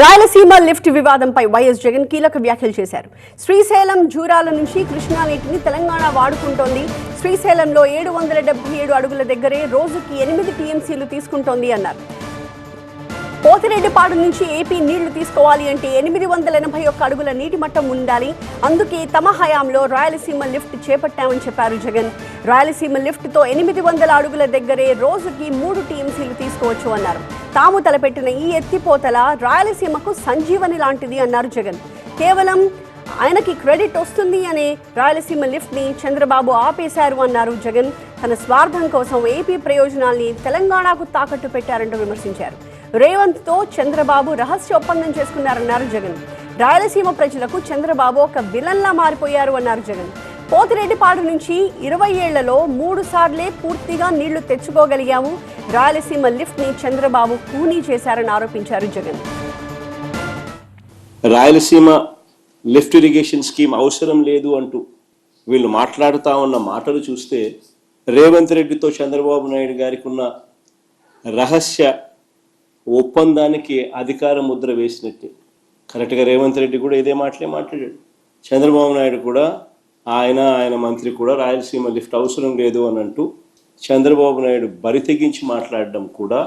Rayalaseema lift వివాదంపై YS Jagan కీలక వ్యాఖ్యలు చేశారు. శ్రీశైలం జూరాల నుంచి కృష్ణా నీటిని తెలంగాణ వాడుకుంటోంది. శ్రీశైలంలో ఏడు వందల డెబ్బై ఏడు అడుగుల దగ్గరే రోజుకి ఎనిమిది టీఎంసీలు తీసుకుంటోంది అన్నారు. పోతిరెడ్డిపాడు నుంచి ఏపీ నీళ్ళు తీసుకోవాలి అంటే ఎనిమిది వందల ఎనభై ఒక్క అడుగుల నీటి మట్టం ఉండాలి. అందుకే తమ హయాంలో రాయలసీమ లిఫ్ట్ చేపట్టామని చెప్పారు జగన్. రాయలసీమ లిఫ్ట్తో ఎనిమిది వందల అడుగుల దగ్గరే రోజుకి మూడు టీఎంసీలు తీసుకోవచ్చు అన్నారు. తాము తలపెట్టిన ఈ ఎత్తిపోతల రాయలసీమకు సంజీవని లాంటిది అన్నారు జగన్. కేవలం ఆయనకి క్రెడిట్ వస్తుంది అనే రాయలసీమ లిఫ్ట్ని చంద్రబాబు ఆపేశారు అన్నారు జగన్. తన స్వార్థం కోసం ఏపీ ప్రయోజనాల్ని తెలంగాణకు తాకట్టు పెట్టారంటూ విమర్శించారు. రేవంత్తో చంద్రబాబు రహస్య ఒప్పందం చేసుకున్నారన్నారు జగన్. రాయలసీమ ప్రజలకు చంద్రబాబు ఒక విలన్లా మారిపోయారు అన్నారు జగన్. పోతిరెడ్డిపాడు నుంచి ఇరవై ఏళ్ళలో మూడు సార్లే పూర్తిగా నీళ్ళు తెచ్చుకోగలిగాము. రాయలసీమ లిఫ్ట్ని చంద్రబాబు కూనీ చేశారని ఆరోపించారు Jagan. Rayalaseema lift irrigation scheme అవసరం లేదు అంటూ వీళ్ళు మాట్లాడుతూ ఉన్న మాటలు చూస్తే రేవంత్ రెడ్డితో చంద్రబాబు నాయుడు గారికి ఉన్న రహస్య ఒప్పందానికి అధికార ముద్ర వేసినట్టే. కరెక్ట్గా రేవంత్ రెడ్డి కూడా ఇదే మాటలే మాట్లాడాడు. చంద్రబాబు నాయుడు కూడా ఆయన ఆయన మంత్రి కూడా రాయలసీమ లిఫ్ట్ అవసరం లేదు అని అంటూ చంద్రబాబు నాయుడు బరి తెగించి మాట్లాడడం కూడా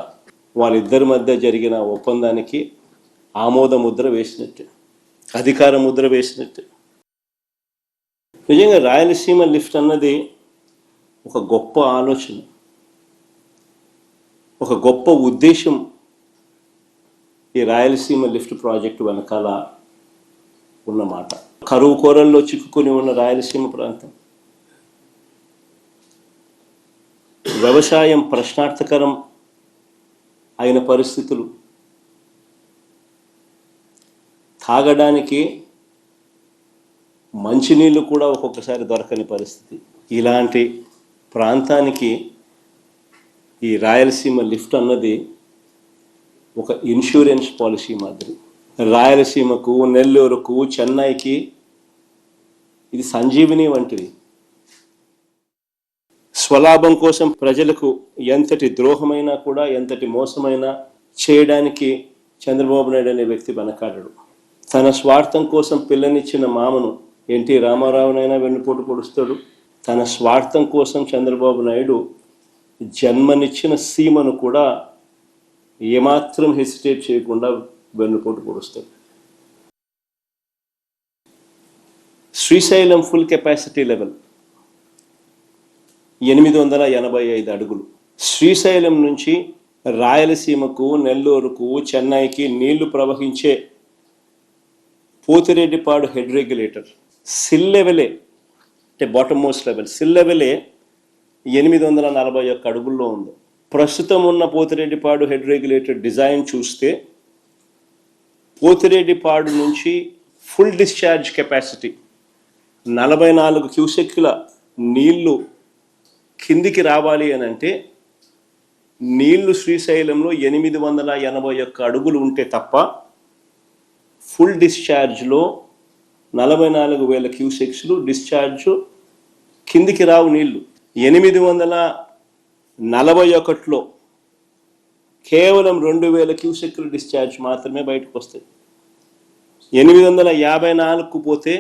వాళ్ళిద్దరి మధ్య జరిగిన ఒప్పందానికి ఆమోద ముద్ర వేసినట్టే. అధికార ముద్ర వేసినట్టే. నిజంగా రాయలసీమ లిఫ్ట్ అన్నది ఒక గొప్ప ఆలోచన. ఒక గొప్ప ఉద్దేశం ఈ రాయలసీమ లిఫ్ట్ ప్రాజెక్టు వెనకాల ఉన్నమాట కరువు కోరల్లో చిక్కుకొని ఉన్న రాయలసీమ ప్రాంతం. వ్యవసాయం ప్రశ్నార్థకరం అయిన పరిస్థితులు. తాగడానికి మంచినీళ్ళు కూడా ఒక్కొక్కసారి దొరకని పరిస్థితి. ఇలాంటి ప్రాంతానికి ఈ రాయలసీమ లిఫ్ట్ అన్నది ఒక ఇన్సూరెన్స్ పాలసీ మాదిరి. రాయలసీమకు నెల్లూరుకు చెన్నైకి ఇది సంజీవిని వంటిది. స్వలాభం కోసం ప్రజలకు ఎంతటి ద్రోహమైనా కూడా ఎంతటి మోసమైనా చేయడానికి చంద్రబాబు నాయుడు అనే వ్యక్తి వెనకాడడు. తన స్వార్థం కోసం పిల్లనిచ్చిన మామను ఎన్టీ రామారావునైనా వెన్నుపోటు పొడుస్తాడు. తన స్వార్థం కోసం చంద్రబాబు నాయుడు జన్మనిచ్చిన సీమను కూడా ఏమాత్రం హెసిటేట్ చేయకుండా వెన్నుపోటు పొడుస్తాడు శ్రీశైలం ఫుల్ కెపాసిటీ లెవెల్ ఎనిమిది వందల ఎనభై ఐదు అడుగులు. శ్రీశైలం నుంచి రాయలసీమకు నెల్లూరుకు చెన్నైకి నీళ్ళు ప్రవహించే పోతిరెడ్డిపాడు హెడ్ రెగ్యులేటర్. సిల్ లెవెలే అంటే బాటమ్ మోస్ట్ లెవెల్ సిల్ లెవెలే ఎనిమిది వందల నలభై ఒక్క అడుగుల్లో ఉంది. ప్రస్తుతం ఉన్న పోతిరెడ్డిపాడు హెడ్ రెగ్యులేటర్ డిజైన్ చూస్తే పోతిరెడ్డిపాడు నుంచి ఫుల్ డిశ్చార్జ్ కెపాసిటీ నలభై నాలుగు క్యూసెక్ల నీళ్ళు కిందికి రావాలి అని అంటే నీళ్ళు శ్రీశైలంలో ఎనిమిది వందల ఎనభై ఒక్క అడుగులు ఉంటే తప్ప ఫుల్ డిశ్చార్జ్లో నలభై నాలుగు వేల క్యూసెక్స్లు డిశ్చార్జ్ కిందికి రావు నీళ్ళు. ఎనిమిది వందల నలభై ఒకటిలో కేవలం రెండు వేల క్యూసెక్ల డిశ్చార్జ్ మాత్రమే బయటకు వస్తాయి. ఎనిమిది వందల యాభై నాలుగుకు పోతే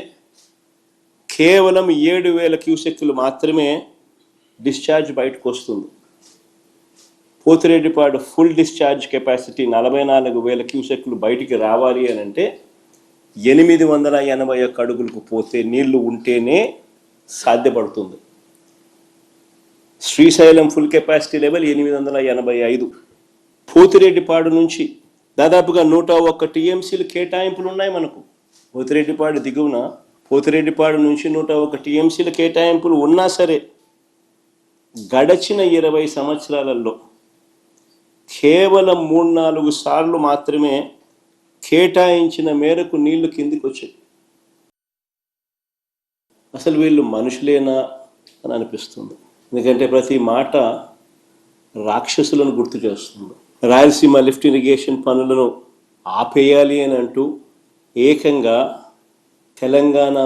కేవలం ఏడు వేల క్యూసెక్లు మాత్రమే డిశ్చార్జ్ బయటకు వస్తుంది. పోతిరెడ్డిపాడు ఫుల్ డిశ్చార్జ్ కెపాసిటీ నలభై నాలుగు వేల క్యూసెక్లు బయటికి రావాలి అని అంటే ఎనిమిది వందల ఎనభై ఒక్క అడుగులకు పోతే నీళ్ళు ఉంటేనే సాధ్యపడుతుంది. శ్రీశైలం ఫుల్ కెపాసిటీ లెవెల్ ఎనిమిది వందల ఎనభై ఐదు. పోతిరెడ్డిపాడు నుంచి దాదాపుగా నూట ఒక్క టీఎంసీలు కేటాయింపులు ఉన్నాయి మనకు. పోతిరెడ్డిపాడు దిగువన పోతిరెడ్డిపాడు నుంచి నూట ఒక టీఎంసీల కేటాయింపులు ఉన్నా సరే గడచిన ఇరవై సంవత్సరాలలో కేవలం మూడు నాలుగు సార్లు మాత్రమే కేటాయించిన మేరకు నీళ్ళు కిందికి వచ్చాయి అసలు వీళ్ళు మనుషులేనా అని అనిపిస్తుంది. ఎందుకంటే ప్రతి మాట రాక్షసులను గుర్తు చేస్తుంది. రాయలసీమ లిఫ్ట్ ఇరిగేషన్ పనులను ఆపేయాలి అని అంటూ ఏకంగా తెలంగాణ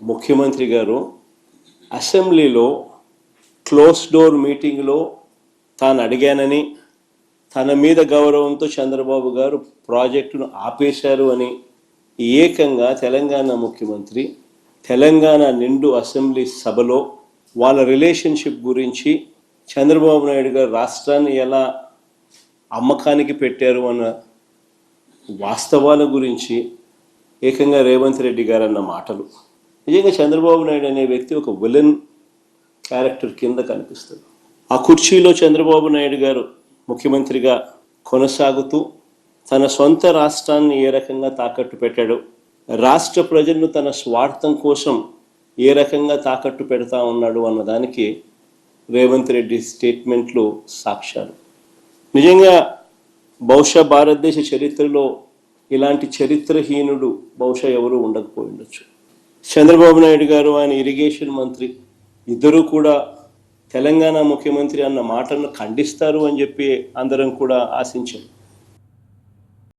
ముఖ్యమంత్రి గారు అసెంబ్లీలో క్లోజ్ డోర్ మీటింగ్లో తాను అడిగానని తన మీద గౌరవంతో చంద్రబాబు గారు ప్రాజెక్టును ఆపేశారు అని ఏకంగా తెలంగాణ ముఖ్యమంత్రి తెలంగాణ నిండు అసెంబ్లీ సభలో వాళ్ళ రిలేషన్షిప్ గురించి చంద్రబాబు నాయుడు గారు రాష్ట్రాన్ని ఎలా అమ్మకానికి పెట్టారు అన్న వాస్తవాల గురించి ఏకంగా రేవంత్ రెడ్డి గారు అన్న మాటలు. నిజంగా చంద్రబాబు నాయుడు అనే వ్యక్తి ఒక విలన్ క్యారెక్టర్ కింద కనిపిస్తుంది ఆ కుర్చీలో చంద్రబాబు నాయుడు గారు ముఖ్యమంత్రిగా కొనసాగుతూ తన సొంత రాష్ట్రాన్ని ఏ రకంగా తాకట్టు పెట్టాడు రాష్ట్ర ప్రజలను తన స్వార్థం కోసం ఏ రకంగా తాకట్టు పెడతా ఉన్నాడు అన్నదానికి రేవంత్ రెడ్డి స్టేట్మెంట్లు సాక్ష్యాలు. నిజంగా బహుశా భారతదేశ చరిత్రలో ఇలాంటి చరిత్రహీనుడు బహుశా ఎవరు ఉండకపోయి ఉండొచ్చు. చంద్రబాబు నాయుడు గారు ఆయన ఇరిగేషన్ మంత్రి ఇద్దరూ కూడా తెలంగాణ ముఖ్యమంత్రి అన్న మాటను ఖండిస్తారు అని చెప్పి అందరం కూడా ఆశించాం.